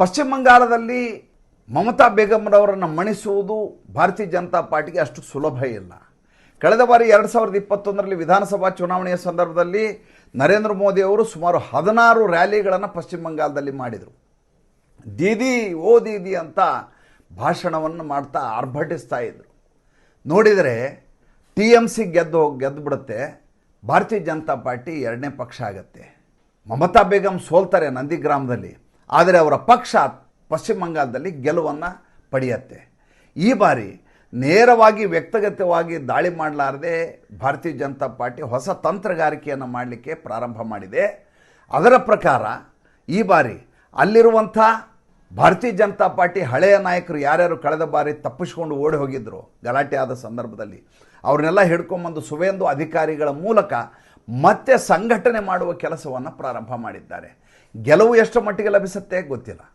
ಪಶ್ಚಿಮ ಬಂಗಾಳದಲ್ಲಿ ಮಮತಾ ಬೇಗಂರವರನ್ನು ಮಣಿಸುವುದು ಭಾರತೀಯ ಜನತಾ ಪಾರ್ಟಿಗೆ ಅಷ್ಟು ಸುಲಭ ಇಲ್ಲ. ಕಳೆದ ಬಾರಿ ಎರಡು ಸಾವಿರದ ಇಪ್ಪತ್ತೊಂದರಲ್ಲಿ ವಿಧಾನಸಭಾ ಚುನಾವಣೆಯ ಸಂದರ್ಭದಲ್ಲಿ ನರೇಂದ್ರ ಮೋದಿ ಅವರು ಸುಮಾರು ಹದಿನಾರು ರ್ಯಾಲಿಗಳನ್ನು ಪಶ್ಚಿಮ ಬಂಗಾಳದಲ್ಲಿ ಮಾಡಿದರು. ದೀದಿ, ಓ ದೀದಿ ಅಂತ ಭಾಷಣವನ್ನು ಮಾಡ್ತಾ ಆರ್ಭಟಿಸ್ತಾ ಇದ್ದರು ನೋಡಿದರೆ ಟಿ ಎಂ ಸಿ ಗೆದ್ದು ಗೆದ್ದು ಬಿಡುತ್ತೆ, ಭಾರತೀಯ ಜನತಾ ಪಾರ್ಟಿ ಎರಡನೇ ಪಕ್ಷ ಆಗತ್ತೆ. ಮಮತಾ ಬೇಗಂ ಸೋಲ್ತಾರೆ ನಂದಿಗ್ರಾಮದಲ್ಲಿ ಆದರೆ ಅವರ ಪಕ್ಷ ಪಶ್ಚಿಮ ಬಂಗಾಳದಲ್ಲಿ ಗೆಲುವನ್ನು ಪಡೆಯುತ್ತೆ. ಈ ಬಾರಿ ನೇರವಾಗಿ ವ್ಯಕ್ತಿಗತವಾಗಿ ದಾಳಿ ಮಾಡಲಾರದೆ ಭಾರತೀಯ ಜನತಾ ಪಾರ್ಟಿ ಹೊಸ ತಂತ್ರಗಾರಿಕೆಯನ್ನು ಮಾಡಲಿಕ್ಕೆ ಪ್ರಾರಂಭ ಮಾಡಿದೆ. ಅದರ ಪ್ರಕಾರ ಈ ಬಾರಿ ಅಲ್ಲಿರುವಂಥ ಭಾರತೀಯ ಜನತಾ ಪಾರ್ಟಿ ಹಳೆಯ ನಾಯಕರು ಯಾರ್ಯಾರು ಕಳೆದ ಬಾರಿ ತಪ್ಪಿಸ್ಕೊಂಡು ಓಡಿ ಹೋಗಿದ್ದರು ಗಲಾಟೆ ಆದ ಸಂದರ್ಭದಲ್ಲಿ, ಅವ್ರನ್ನೆಲ್ಲ ಹಿಡ್ಕೊಂಬಂದು ಸುವೇಂದು ಅಧಿಕಾರಿಗಳ ಮೂಲಕ ಮತ್ತೆ ಸಂಘಟನೆ ಮಾಡುವ ಕೆಲಸವನ್ನು ಪ್ರಾರಂಭ ಮಾಡಿದ್ದಾರೆ. ಗೆಲುವು ಎಷ್ಟು ಮಟ್ಟಿಗೆ ಲಭಿಸುತ್ತೆ ಗೊತ್ತಿಲ್ಲ.